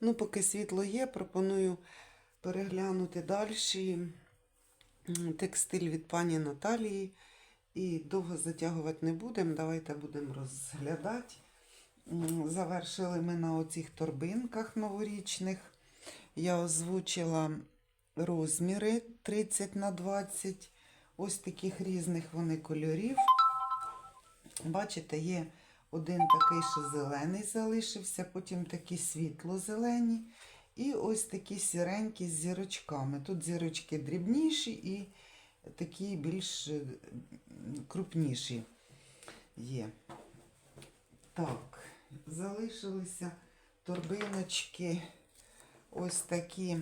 Ну, поки світло є, пропоную переглянути далі текстиль від пані Наталії. І довго затягувати не будемо. Давайте будемо розглядати. Завершили ми на оцих торбинках новорічних. Я озвучила розміри 30 на 20. Ось таких різних вони кольорів. Бачите, є один такий, що зелений залишився, потім такі світло-зелені. І ось такі сіренькі з зірочками. Тут зірочки дрібніші і такі більш е, крупніші є. Так, залишилися торбиночки ось такі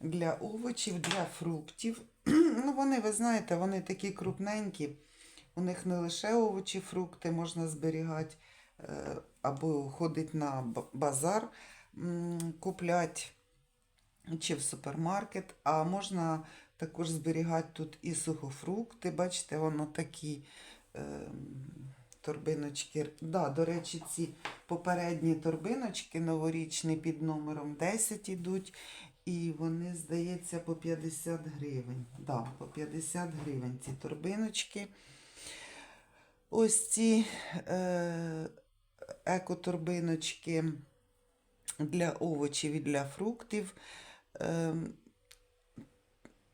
для овочів, для фруктів. Ну, вони, ви знаєте, вони такі крупненькі. У них не лише овочі, фрукти можна зберігати е, або ходить на базар купляти чи в супермаркет, а можна також зберігати тут і сухофрукти. Бачите, воно такі е, торбиночки. Да, до речі, ці попередні торбиночки новорічні під номером 10 ідуть. І вони, здається, по 50 гривень. Да, по 50 гривень ці торбиночки. Ось ці е, екоторбиночки для овочів і для фруктів. Е,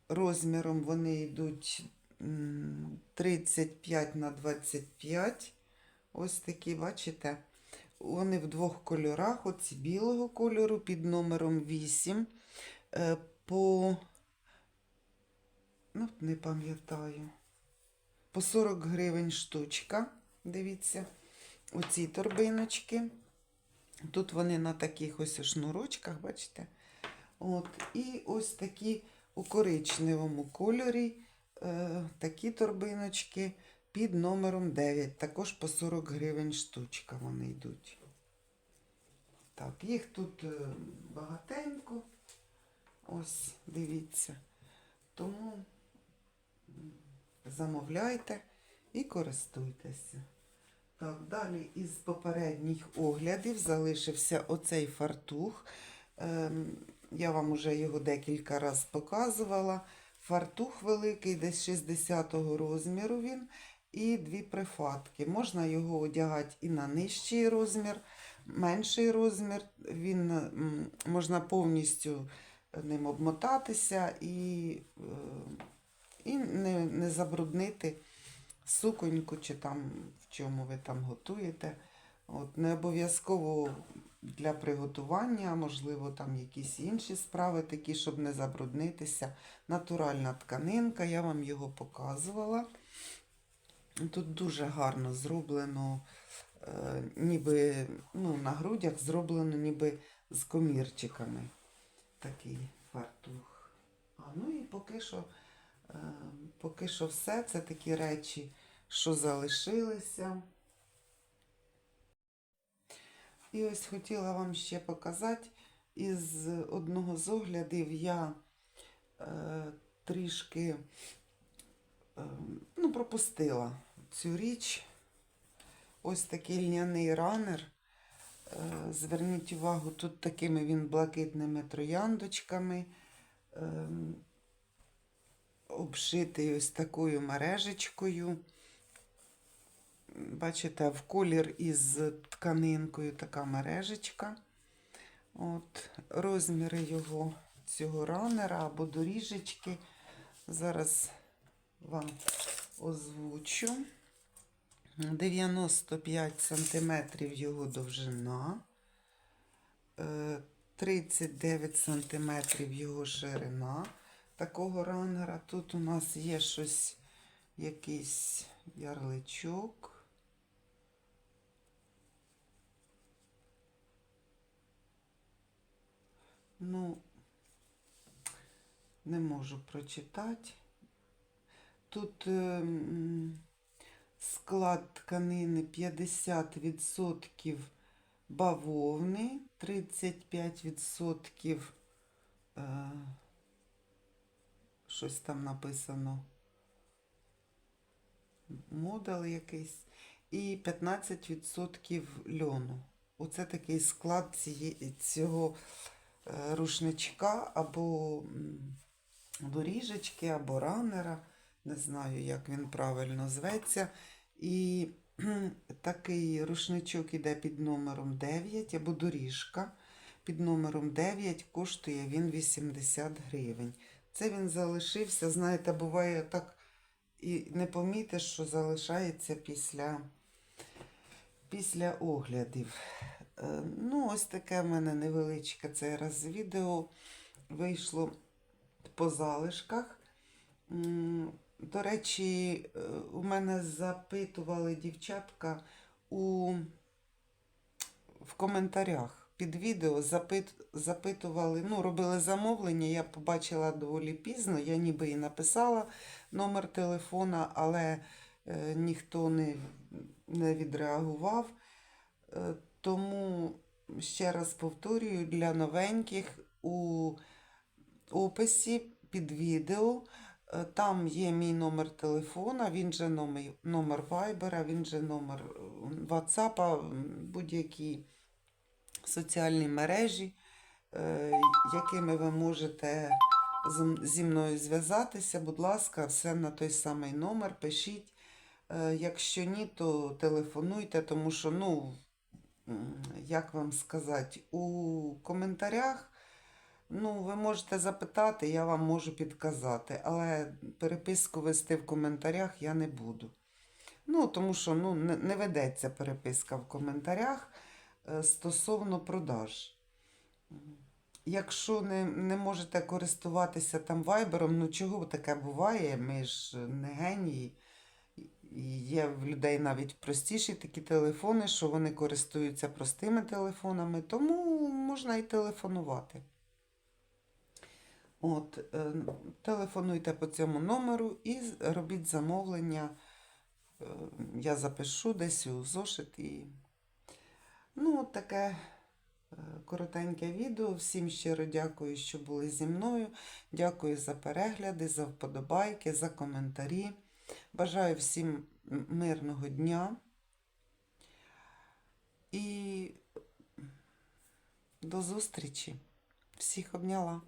розміром вони йдуть 35 на 25. Ось такі, бачите? Вони в двох кольорах. Оці білого кольору під номером 8. Е, по, ну, не пам'ятаю, по 40 гривень штучка. Дивіться, оці торбиночки. Тут вони на таких ось шнурочках, бачите? От, і ось такі у коричневому кольорі е, такі торбиночки під номером 9. Також по 40 гривень штучка вони йдуть. Так, їх тут е, багатенько. Ось, дивіться. Тому замовляйте і користуйтеся. Так, далі із попередніх оглядів залишився оцей фартух. Ем, я вам уже його декілька разів показувала. Фартух великий, десь 60-го розміру він, і дві прифатки. Можна його одягати і на нижчий розмір, менший розмір. Він можна повністю ним обмотатися і, е, не, забруднити суконьку чи там в чому ви там готуєте. От, не обов'язково для приготування, можливо, там якісь інші справи, такі, щоб не забруднитися. Натуральна тканинка, я вам його показувала. Тут дуже гарно зроблено, е, ніби ну, на грудях зроблено ніби з комірчиками. Такий фартух. А, ну і поки що, е, поки що все. Це такі речі, що залишилися. І ось хотіла вам ще показати, із одного з оглядів я е, трішки е, ну, пропустила цю річ. Ось такий льняний ранер. Е, зверніть увагу, тут такими він блакитними трояндочками. Е, обшитий ось такою мережечкою. Бачите, в колір із тканинкою така мережечка. От, розміри його цього ранера або доріжечки. Зараз вам озвучу. 95 см його довжина, е, 39 см його ширина такого ранера. Тут у нас є щось, якийсь ярличок. Ну, не можу прочитати. Тут ем, склад тканини 50% бавовни, 35% е, щось там написано. Модел якийсь. І 15% льону. Оце такий склад цього е, рушничка або доріжечки, або ранера. Не знаю, як він правильно зветься. І такий рушничок іде під номером 9, або доріжка під номером 9, коштує він 80 гривень. Це він залишився, знаєте, буває так і не помітиш, що залишається після, після оглядів. Е, Ну, ось таке в мене невеличке цей раз відео вийшло по залишках. До речі, е, у мене запитували дівчатка у, в коментарях під відео запит, запитували, ну, робили замовлення, я побачила доволі пізно, я ніби і написала номер телефона, але е, ніхто не, не відреагував. Е, тому ще раз повторюю, для новеньких у описі під відео. е, Там є мій номер телефона, він же номер, номер Viber, він же номер WhatsApp, будь-які соціальні мережі, е, якими ви можете зі мною зв'язатися. Будь ласка, все на той самий номер пишіть. Е, Якщо ні, то телефонуйте, тому що, ну, як вам сказати, у коментарях. Ну, ви можете запитати, я вам можу підказати, але переписку вести в коментарях я не буду. Ну, тому що ну, не, ведеться переписка в коментарях стосовно продаж. Якщо не, не можете користуватися там вайбером, ну чого таке буває? Ми ж не генії. Є в людей навіть простіші такі телефони, що вони користуються простими телефонами, тому можна і телефонувати. От, е, телефонуйте по цьому номеру і робіть замовлення. Е, Я запишу десь у зошит і. Ну, от таке е, коротеньке відео. Всім щиро дякую, що були зі мною. Дякую за перегляди, за вподобайки, за коментарі. Бажаю всім мирного дня. І до зустрічі. Всіх обняла.